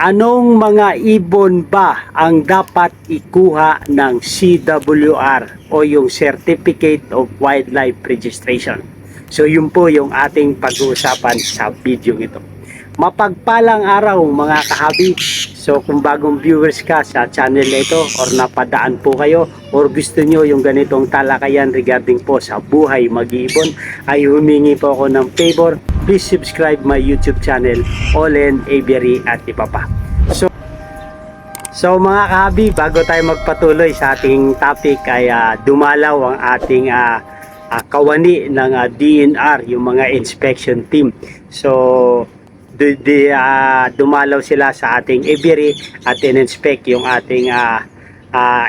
Anong mga ibon ba ang dapat ikuha ng CWR o yung Certificate of Wildlife Registration? So yun po yung ating pag-uusapan sa video ito. Mapagpalang araw mga kahabi. So kung bagong viewers ka sa channel na ito or napadaan po kayo or gusto nyo yung ganitong talakayan regarding po sa buhay mag-iibon ay humingi po ako ng favor. Please subscribe my YouTube channel Olen Aviary at iba pa. So So mga kahabi, bago tayo magpatuloy sa ating topic ay ah, dumalaw ang ating ah, ah, kawani ng ah, DNR, yung mga inspection team. So di, di, ah, dumalaw sila sa ating aviary at in-inspect yung ating ah,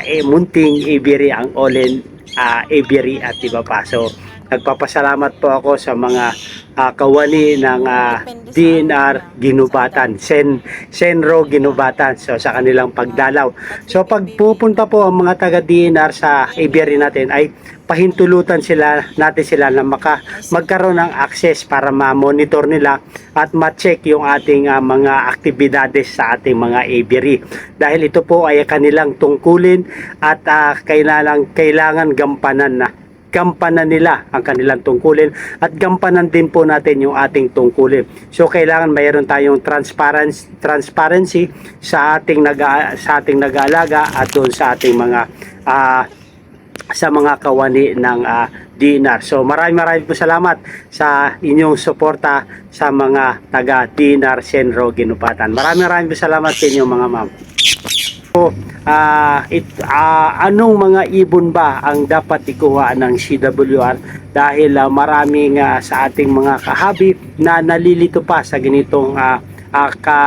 eh, munting aviary, ang Olen ah, aviary at iba pa. So nagpapasalamat po ako sa mga ah, kawani ng ah, DNR Ginubatan, Sen Senro Ginubatan so sa kanilang pagdalaw. So pag pupunta po ang mga taga DNR sa aviary natin ay pahintulutan sila natin sila na maka magkaroon ng access para ma-monitor nila at ma-check yung ating ah, mga aktibidades sa ating mga aviary. Dahil ito po ay kanilang tungkulin at ah, kailangan kailangan gampanan na gampanan nila ang kanilang tungkulin at gampanan din po natin yung ating tungkulin. So kailangan mayroon tayong transparency transparency sa ating naga, sa ating nag-aalaga at doon sa ating mga ah, sa mga kawani ng ah, DNR. So maraming maraming po salamat sa inyong suporta sa mga taga DNR Senro Ginupatan. Maraming maraming po salamat sa inyo mga ma'am. So, ah, it, ah, anong mga ibon ba ang dapat ikuha ng CWR dahil ah, maraming ah, sa ating mga kahabi na nalilito pa sa ganitong ah, ah, ka,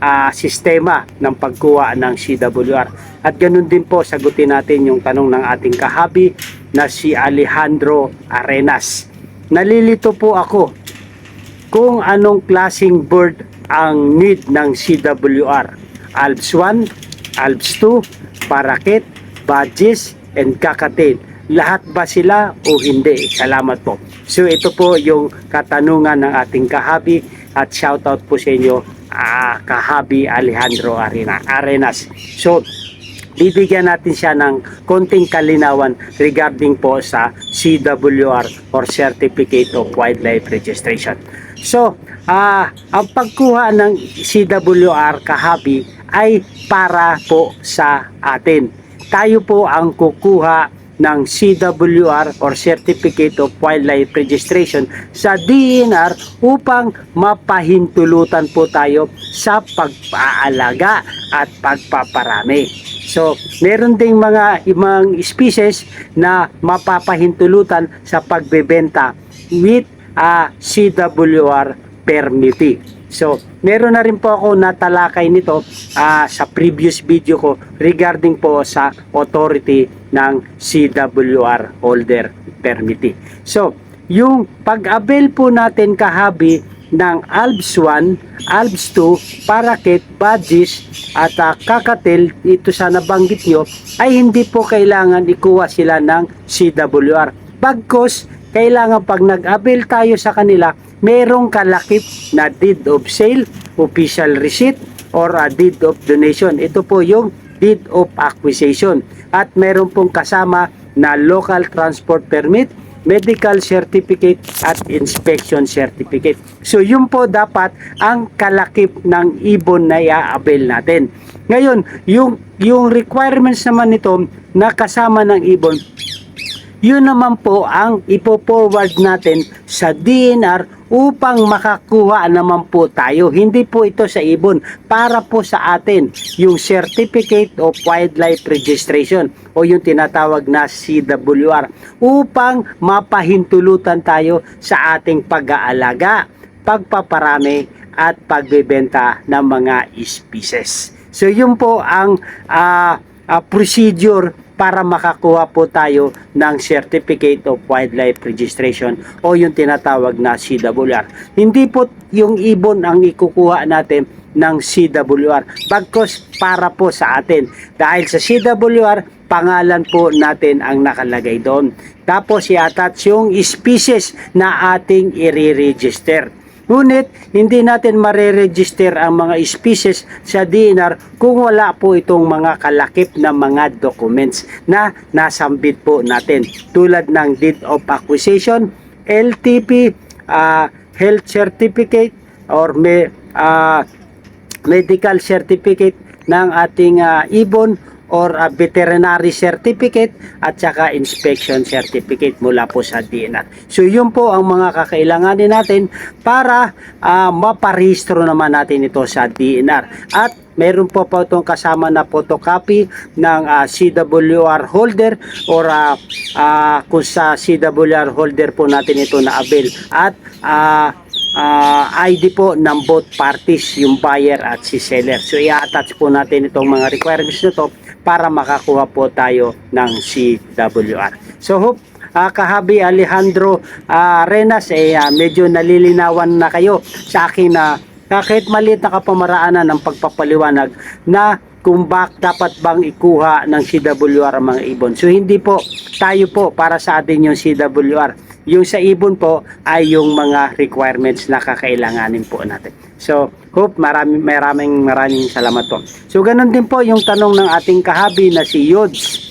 ah, sistema ng pagkuha ng CWR. At ganun din po sagutin natin yung tanong ng ating kahabi na si Alejandro Arenas. Nalilito po ako kung anong klasing bird ang need ng CWR. Alps 1, Alps 2, Paraket, Badges, and Kakatin. Lahat ba sila o hindi? Salamat po. So ito po yung katanungan ng ating kahabi at shoutout po sa inyo ah, kahabi Alejandro Arena, Arenas. So bibigyan natin siya ng konting kalinawan regarding po sa CWR or Certificate of Wildlife Registration. So, ah ang pagkuha ng CWR kahabi ay para po sa atin. Tayo po ang kukuha ng CWR or Certificate of Wildlife Registration sa DNR upang mapahintulutan po tayo sa pagpaalaga at pagpaparami. So, meron ding mga ibang species na mapapahintulutan sa pagbebenta with a CWR permittee. So, meron na rin po ako natalakay nito ah, sa previous video ko regarding po sa authority ng CWR holder permittee. So, yung pag-avail po natin kahabi ng ALBS 1, ALBS 2, Paraket, Badges at ah, Kakatel ito sa nabanggit nyo ay hindi po kailangan ikuha sila ng CWR. Bagkos, kailangan pag nag-avail tayo sa kanila, merong kalakip na deed of sale, official receipt, or a deed of donation. Ito po yung deed of acquisition. At meron pong kasama na local transport permit, medical certificate at inspection certificate. So yun po dapat ang kalakip ng ibon na i-avail natin. Ngayon, yung yung requirements naman nito na kasama ng ibon yun naman po ang ipo-forward natin sa DNR upang makakuha naman po tayo. Hindi po ito sa ibon, para po sa atin yung Certificate of Wildlife Registration o yung tinatawag na CWR upang mapahintulutan tayo sa ating pag-aalaga, pagpaparami at pagbebenta ng mga species. So yun po ang ah, ah, procedure para makakuha po tayo ng Certificate of Wildlife Registration o yung tinatawag na CWR. Hindi po yung ibon ang ikukuha natin ng CWR. Bagkos para po sa atin. Dahil sa CWR, pangalan po natin ang nakalagay doon. Tapos i-attach yung species na ating i-register. Ngunit, hindi natin mareregister ang mga species sa DNR kung wala po itong mga kalakip na mga documents na nasambit po natin. Tulad ng deed of acquisition, LTP, ah, health certificate, or may, ah, medical certificate ng ating ah, ibon or a veterinary certificate at saka inspection certificate mula po sa DNR. So yun po ang mga kakailanganin natin para ah, maparehistro naman natin ito sa DNR. At meron po po itong kasama na photocopy ng ah, CWR holder or ah, ah, kung sa CWR holder po natin ito na avail at ah, ah, ID po ng both parties, yung buyer at si seller. So i-attach po natin itong mga requirements na to para makakuha po tayo ng CWR. So hope ah, kahabi Alejandro ah, Renas eh ah, medyo nalilinawan na kayo sa akin na kahit maliit na kapamaraanan ng pagpapaliwanag na kung bak dapat bang ikuha ng CWR ang mga ibon. So hindi po tayo po para sa atin yung CWR. Yung sa ibon po ay yung mga requirements na kakailanganin po natin. So, hope maraming maraming maraming salamat po. So, ganun din po yung tanong ng ating kahabi na si Yods.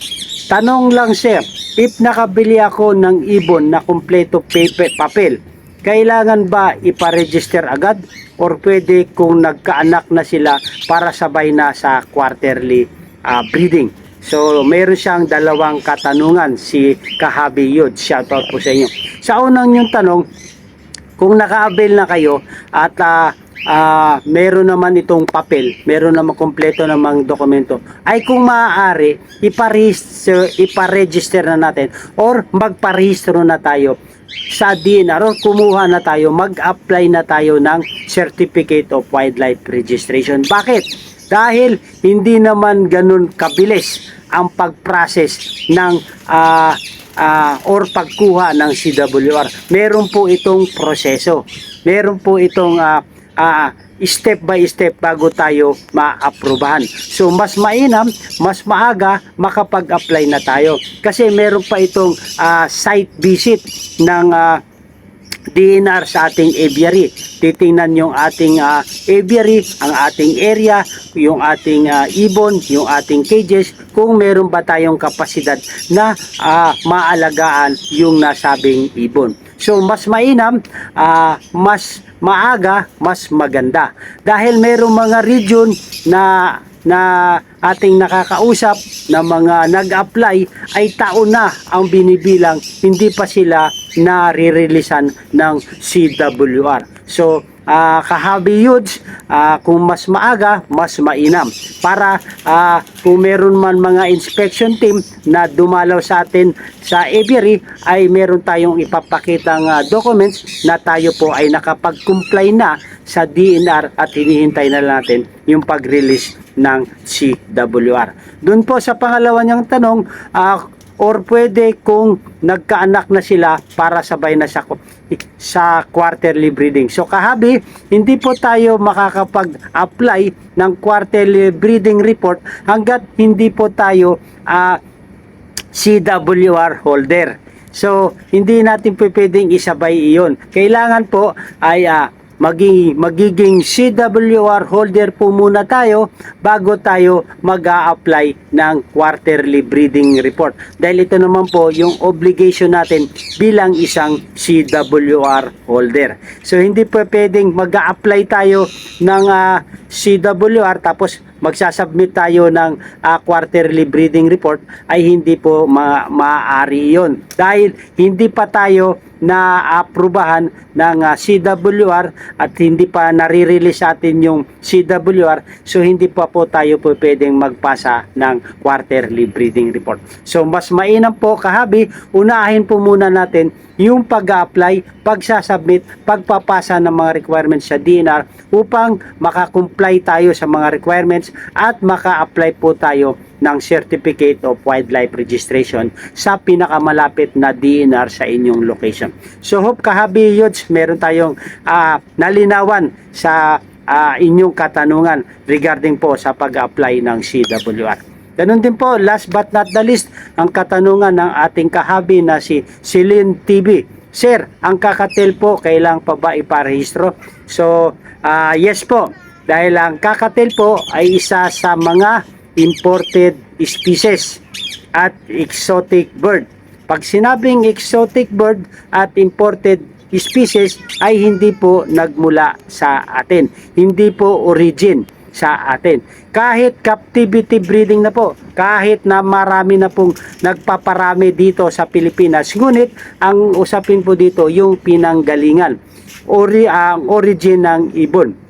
Tanong lang sir, if nakabili ako ng ibon na kumpleto paper, papel, kailangan ba iparegister agad or pwede kung nagkaanak na sila para sabay na sa quarterly ah, breeding? So, meron siyang dalawang katanungan si Kahabi Yod. Shoutout po sa inyo. Sa unang yung tanong, kung naka-avail na kayo at ah, ah, meron naman itong papel, meron naman kompleto namang dokumento, ay kung maaari, iparegister, iparegister na natin or magparehistro na tayo sa DNR or kumuha na tayo, mag-apply na tayo ng Certificate of Wildlife Registration. Bakit? Dahil hindi naman ganun kabilis ang pag-process ng ah, ah, or pagkuha ng CWR. Meron po itong proseso. Meron po itong ah, ah, step by step bago tayo maaprubahan. So mas mainam, mas maaga makapag-apply na tayo. Kasi meron pa itong ah, site visit ng ah, DNR sa ating aviary. Titingnan yung ating ah, aviary, ang ating area, yung ating ah, ibon, yung ating cages, kung meron ba tayong kapasidad na ah, maalagaan yung nasabing ibon. So mas mainam, ah, mas maaga, mas maganda. Dahil merong mga region na na ating nakakausap na mga nag-apply ay taon na ang binibilang hindi pa sila nare-releasean ng CWR. So, ah, kahabi youths, ah, kung mas maaga, mas mainam. Para ah, kung meron man mga inspection team na dumalaw sa atin sa aviary, ay meron tayong ipapakitang ah, documents na tayo po ay nakapag-comply na sa DNR at hinihintay na natin yung pag-release ng CWR. Doon po sa pangalawa niyang tanong, ah, or pwede kung nagkaanak na sila para sabay na sa sa quarterly breeding. So kahabi, hindi po tayo makakapag-apply ng quarterly breeding report hanggat hindi po tayo ah, CWR holder. So, hindi natin pwedeng isabay iyon. Kailangan po ay ah, maging, magiging CWR holder po muna tayo bago tayo mag apply ng quarterly breeding report. Dahil ito naman po yung obligation natin bilang isang CWR holder. So, hindi po pwedeng mag apply tayo ng ah, CWR tapos magsasubmit tayo ng ah, quarterly breeding report ay hindi po ma- maaari yon dahil hindi pa tayo na-aprubahan ng ah, CWR at hindi pa nare-release sa atin yung CWR so hindi pa po tayo po pwedeng magpasa ng quarterly breeding report. So mas mainam po kahabi, unahin po muna natin yung pag-apply, pagsasubmit, pagpapasa ng mga requirements sa DNR upang makakomply tayo sa mga requirements at maka-apply po tayo ng Certificate of Wildlife Registration sa pinakamalapit na DNR sa inyong location. So hope kahabi Yods, meron tayong ah, nalinawan sa ah, inyong katanungan regarding po sa pag-apply ng CWR. Ganun din po, last but not the least, ang katanungan ng ating kahabi na si Celine TV. Sir, ang kakatil po, kailang pa ba iparehistro? So, ah, yes po. Dahil ang kakatil po ay isa sa mga imported species at exotic bird. Pag sinabing exotic bird at imported species ay hindi po nagmula sa atin. Hindi po origin sa atin. Kahit captivity breeding na po, kahit na marami na pong nagpaparami dito sa Pilipinas, ngunit ang usapin po dito yung pinanggalingan, ori ang origin ng ibon.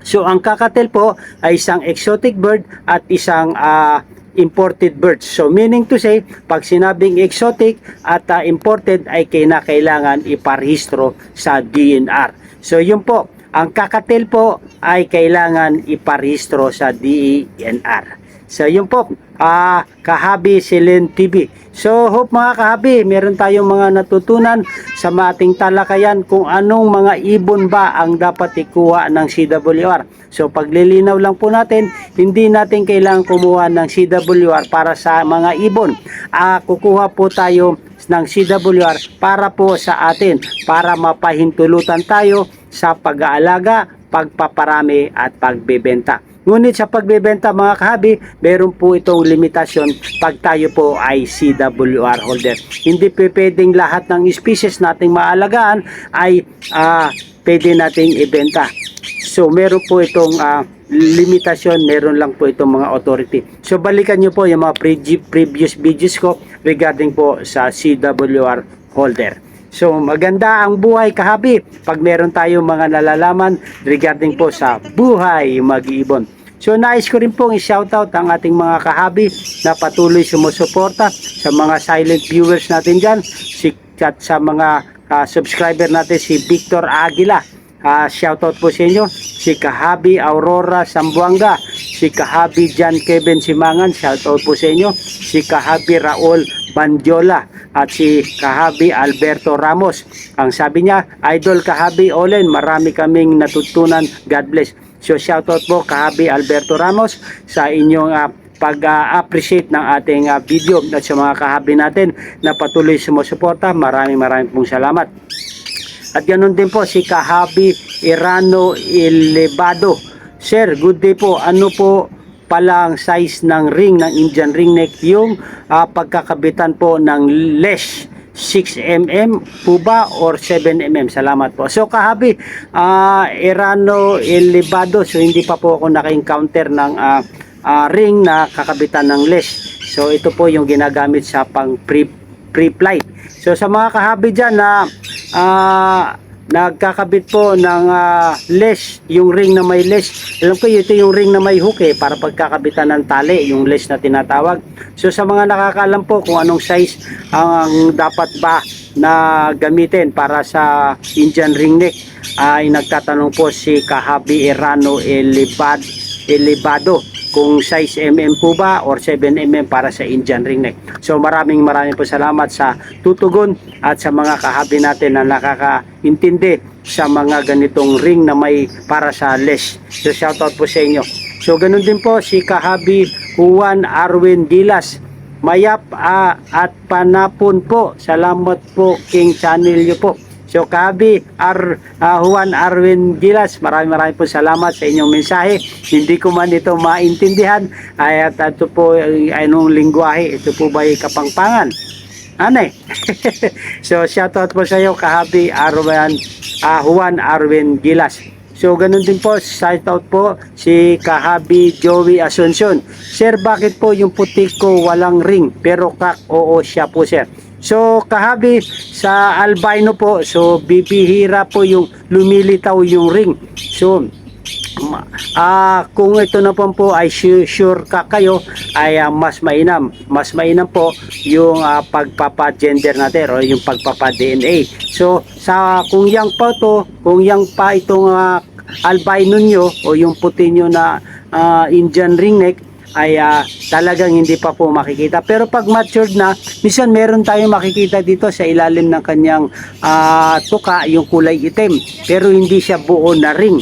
So ang kakatel po ay isang exotic bird at isang ah, imported bird. So meaning to say, pag sinabing exotic at ah, imported ay kinakailangan iparehistro sa DNR. So yun po, ang kakatel po ay kailangan iparehistro sa DENR. So yun po, ah Kahabi Silent TV. So hope mga kahabi, meron tayong mga natutunan sa ating talakayan kung anong mga ibon ba ang dapat ikuha ng CWR. So paglilinaw lang po natin, hindi natin kailangan kumuha ng CWR para sa mga ibon. Ah, kukuha po tayo ng CWR para po sa atin, para mapahintulutan tayo sa pag-aalaga, pagpaparami at pagbebenta. Ngunit sa pagbebenta mga kahabi, meron po itong limitasyon pag tayo po ay CWR holder. Hindi po pwedeng lahat ng species nating maalagaan ay ah, pwede nating ibenta. So meron po itong ah, limitasyon, meron lang po itong mga authority. So balikan nyo po yung mga pre- previous videos ko regarding po sa CWR holder. So maganda ang buhay kahabi pag meron tayong mga nalalaman regarding po sa buhay mag-iibon. So nais ko rin pong i-shoutout ang ating mga kahabi na patuloy sumusuporta sa mga silent viewers natin dyan si, at sa mga ah, subscriber natin si Victor Aguila. Ah, shoutout po sa inyo si Kahabi Aurora Sambuanga, si Kahabi John Kevin Simangan, shoutout po sa inyo, si Kahabi Raul Bandiola at si Kahabi Alberto Ramos. Ang sabi niya, Idol Kahabi Olen, marami kaming natutunan. God bless. So shoutout po Kahabi Alberto Ramos sa inyong ah, pag-appreciate ng ating ah, video at sa mga kahabi natin na patuloy sumusuporta. Maraming maraming pong salamat. At ganun din po si Kahabi Irano Elevado. Sir, good day po. Ano po pala ang size ng ring ng Indian ring neck? Yung ah, pagkakabitan po ng lesh 6mm po ba or 7mm salamat po. So kahabi ah, Irano Elevado. So hindi pa po ako naka-encounter ng ah, ah, ring na kakabitan ng lesh. So ito po yung ginagamit sa pang pre pre-flight. So sa mga kahabi dyan na ah, nagkakabit po ng ah, lesh, yung ring na may lesh. Alam ko ito yung ring na may hook eh, para pagkakabitan ng tali, yung lesh na tinatawag. So sa mga nakakaalam po kung anong size ang dapat ba na gamitin para sa Indian ring neck, ay nagtatanong po si Kahabi Erano Elibad, Elibado kung size mm po ba or 7mm para sa Indian ring neck. So maraming maraming po salamat sa tutugon at sa mga kahabi natin na nakakaintindi sa mga ganitong ring na may para sa lesh. So shoutout po sa inyo. So ganun din po si kahabi Juan Arwin Gilas. Mayap ah, at panapon po. Salamat po King Channel nyo po. So Kabi, Ar, ah, Juan Arwin Gilas, maraming maraming po salamat sa inyong mensahe. Hindi ko man ito maintindihan. Ay, at ito po anong lingwahe. Ito po ba ay kapangpangan? Eh? so shoutout po sa iyo Kahabi Arwan, ah, Juan Arwin Gilas. So ganun din po, shoutout po si Kahabi Joey Asuncion. Sir, bakit po yung puti ko walang ring pero kak oo siya po sir. So kahabi sa albino po, so bibihira po yung lumilitaw yung ring. So ah kung ito na po po ay sure, sure ka kayo ay ah, mas mainam mas mainam po yung ah, pagpapa-gender natin o yung pagpapa-DNA so sa kung yang pa to kung yang pa itong ah, albino nyo o yung puti nyo na ah, Indian ringneck ay ah, talagang hindi pa po makikita. Pero pag matured na, minsan meron tayong makikita dito sa ilalim ng kanyang ah, tuka, yung kulay itim. Pero hindi siya buo na ring.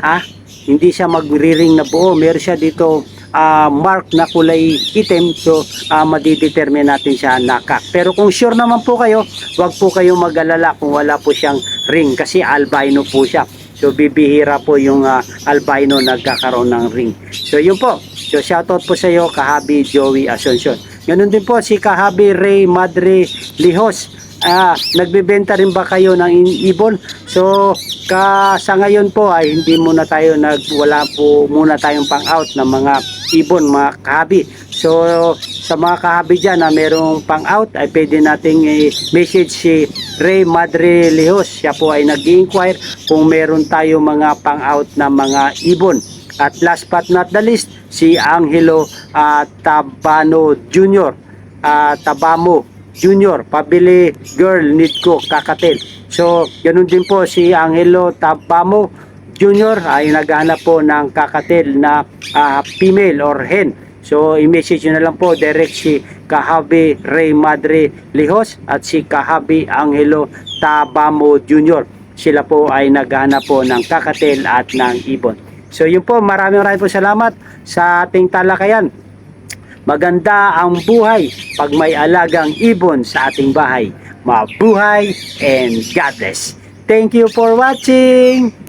Ha? Hindi siya magri-ring na buo. Meron siya dito ah, mark na kulay itim, so ah, madidetermine natin siya na kak. Pero kung sure naman po kayo, wag po kayong mag-alala kung wala po siyang ring kasi albino po siya. So bibihira po yung ah, albino nagkakaroon ng ring. So yun po. So shoutout po sa iyo Kahabi Joey Asuncion. Ganun din po si Kahabi Ray Madre Lihos. Ah, nagbebenta rin ba kayo ng ibon? So ka sa ngayon po ay hindi muna tayo nag wala po muna tayong pang-out ng mga ibon, mga kahabi. So sa mga kahabi dyan na merong pang-out ay pwede nating i-message si Ray Madre Lihos. Siya po ay nag-inquire kung meron tayo mga pang-out na mga ibon. At last but not the least, si Angelo ah, Tabano Jr. ah, Tabamo Junior, pabili girl need ko kakatil. So, ganun din po si Angelo Tabamo Junior ay naghanap po ng kakatil na ah, female or hen. So, i-message nyo na lang po direct si Kahabi Ray Madre Lihos at si Kahabi Angelo Tabamo Junior. Sila po ay naghanap po ng kakatil at ng ibon. So, yun po, maraming maraming po salamat sa ating talakayan. Maganda ang buhay pag may alagang ibon sa ating bahay. Mabuhay and God bless. Thank you for watching.